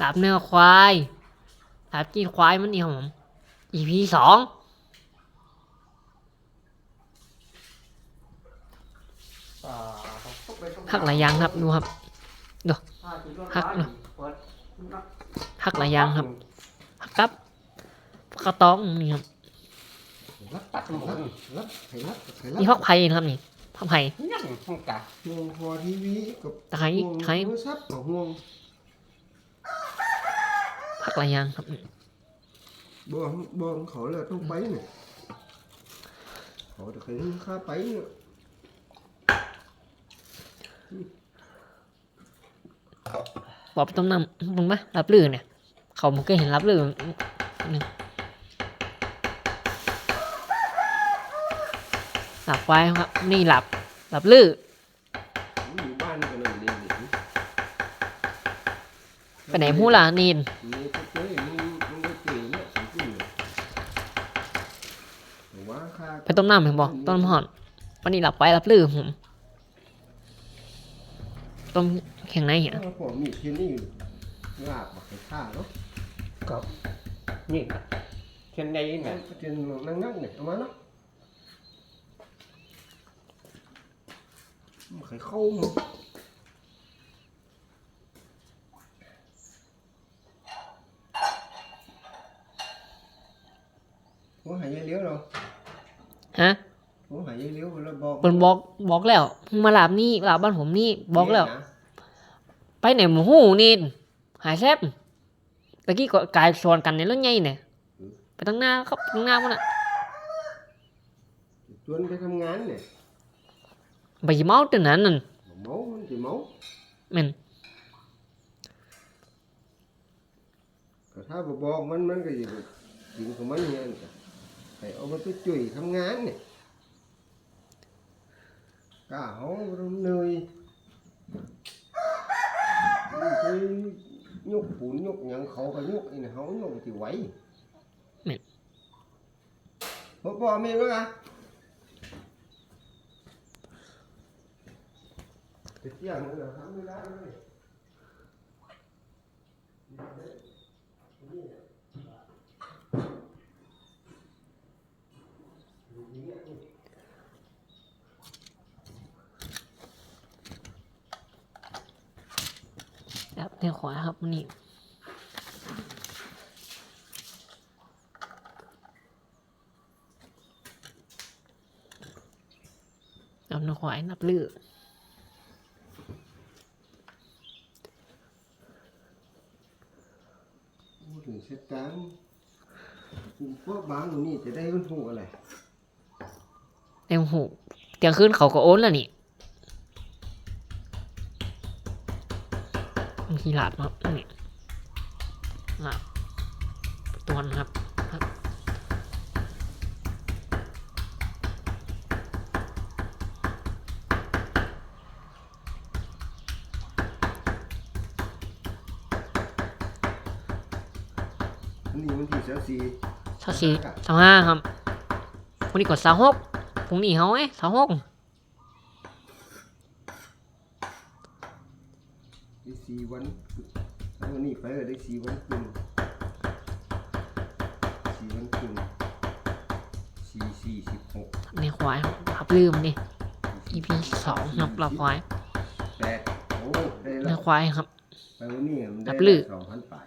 ลาบเนื้อควายลาบจีนควายมันนี่ครับผม EP สองอ่าหักหลายอยางครับดูครับหักเนอะหักหลายอยางครับหักกับกระต้องนี่ครับรับตัดหมดรับไข่รับไข่รับนี่พักไผ่นะครับนี่ พักไผ่ยังห้องกะห่วงพอทีวีกับตะไคร้ห่วงไคร้โทรศัพท์กับห่วงพักหลายอยางครับบ่บ่เขาเลยต้องไปเนี่ยเขาจะเคยข้าไปเนี่ยบอกไปต้มน้ำมึงไหมรับลื่นเนี่ย เขามันก็เห็นรับลื่นหนึ่ง หลับไว้ครับ นี่หลับ หลับลื่นอยู่บ้านก็เลยเรียนหนีไปไหนมู้ล่ะนีนมีก็เจ๊มีมันก็เจ๊เนี่ยสมจริงเลยแต่ว่าค่าไปต้มน้ำเห็นบอกต้มน้ำห่อนวันนี้หลับไว้รับลื่นผมต้มแข็งในเหี้ยถ้าผมมีที่นี่ลาบมาให้ข้าเนาะกับนี่นะเช่นใดเนี่ยเทียนนั่งนั่งเนี่ยเอามาเนาะ มันเคยเข้ามั้งผมหายายเลี้ยวเหรอฮะผมหายายเลี้ยวแล้วบอกเปินบอกบอกแล้วมึงมาหลับนี่หลับบ้านผมนี่บอกแล้วเนี่ยนะไปไหนหมูหูนี่หายแซบตะกี้ก็กายสวนกันในรถไงเนี่ยไปตั้งหน้าครับตั้งหน้ามันอะชวนไปทำงานเนี่ยไปสิเมาตึงนั้นนั่นเมามันจะเมาแม่นก็ถ้าบ่บอกมันมันก็จะจริงของมันเนี่ยจ้ะให้เอามันไปจุยทำงานเนี่ย กล้าเขาเหนื่อยมันไปยกปูนยกหยังเขาก็ยกไอ้เนี่ยเขายกที่ไหวบ่บอกแม่ว่า ไปเที่ยงมันเหรอทำไม่ได้เลยครับเนี่ยวขวาครับนี่เอาหน้าขวายนับลือพู ถึงเสตางค์กูพวกบางตรงนี่จะได้มันหูอะไรเต็มหูเตียงขึ้นเขาก็โอนแล้วนี่บางทีหลาบมากนี่หลาบตัวนครับ อันนี้มันที่เสียสีเท่าสี่เท่าห้าครับวันนี้กดสาวหกพรุ่งนี้เขาไอ้สาวหกได้สีวันเอาอันนี้ไปก็ได้สีวันครึ่งสีวันครึ่งสี่สี่สิบหกในควายครับลืมนี่ EP สองครับเราควายแปดโอ้ได้ในแล้วควายครับ ไปวันนี้มันได้รับลือสองพันปลาย